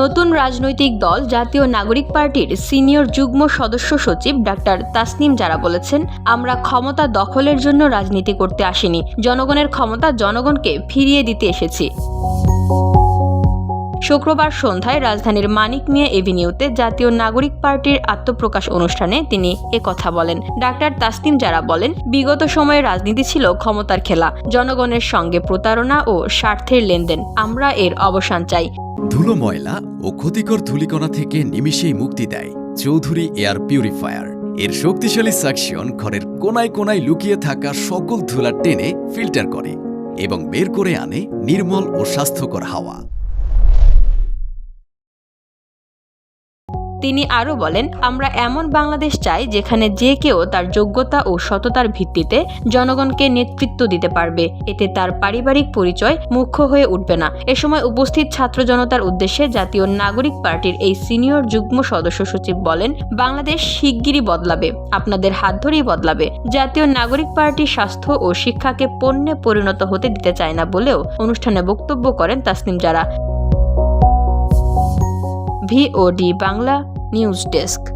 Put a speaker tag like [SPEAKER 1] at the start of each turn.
[SPEAKER 1] নতুন রাজনৈতিক দল জাতীয় নাগরিক পার্টির সিনিয়র যুগ্ম সদস্য সচিব ডাক্তার তাসনিম যারা বলেছেন, আমরা ক্ষমতা দখলের জন্য রাজনীতি করতে আসিনি। জনগণের ক্ষমতা জনগণকে ফিরিয়ে দিতে এসেছি। শুক্রবার সন্ধ্যায় রাজধানীর মানিক মিয়া এভিনিউতে জাতীয় নাগরিক পার্টির আত্মপ্রকাশ অনুষ্ঠানে তিনি কথা বলেন। ডাক্তার তাসনিম যারা বলেন, বিগত সময়ে রাজনীতি ছিল ক্ষমতার খেলা, জনগণের সঙ্গে প্রতারণা ও স্বার্থের লেনদেন। আমরা এর অবসান চাই।
[SPEAKER 2] ধুলো ময়লা ও ক্ষতিকর ধূলিকণা থেকে নিমিষেই মুক্তি দেয় চৌধুরী এয়ার পিউরিফায়ার। এর শক্তিশালী সাকশন ঘরের কোনায় কোনায় লুকিয়ে থাকা সকল ধুলা টেনে ফিল্টার করে এবং বের করে আনে নির্মল ও স্বাস্থ্যকর হাওয়া।
[SPEAKER 1] তিনি আরও বলেন, আমরা এমন বাংলাদেশ চাই যেখানে যে কেউ তার যোগ্যতা ও সততার ভিত্তিতে জনগণকে নেতৃত্ব দিতে পারবে। এতে তার পারিবারিক পরিচয় মুখ্য হয়ে উঠবে না। এ সময় উপস্থিত ছাত্র জনতার উদ্দেশ্যে জাতীয় নাগরিক পার্টির এই সিনিয়র যুগ্ম সদস্য সচিব বলেন, বাংলাদেশ শিগগিরই বদলাবে, আপনাদের হাত ধরেই বদলাবে। জাতীয় নাগরিক পার্টি স্বাস্থ্য ও শিক্ষাকে পণ্যে পরিণত হতে দিতে চায় না বলেও অনুষ্ঠানে বক্তব্য করেন তাসনিম যারা ভিওডি বাংলা News Desk.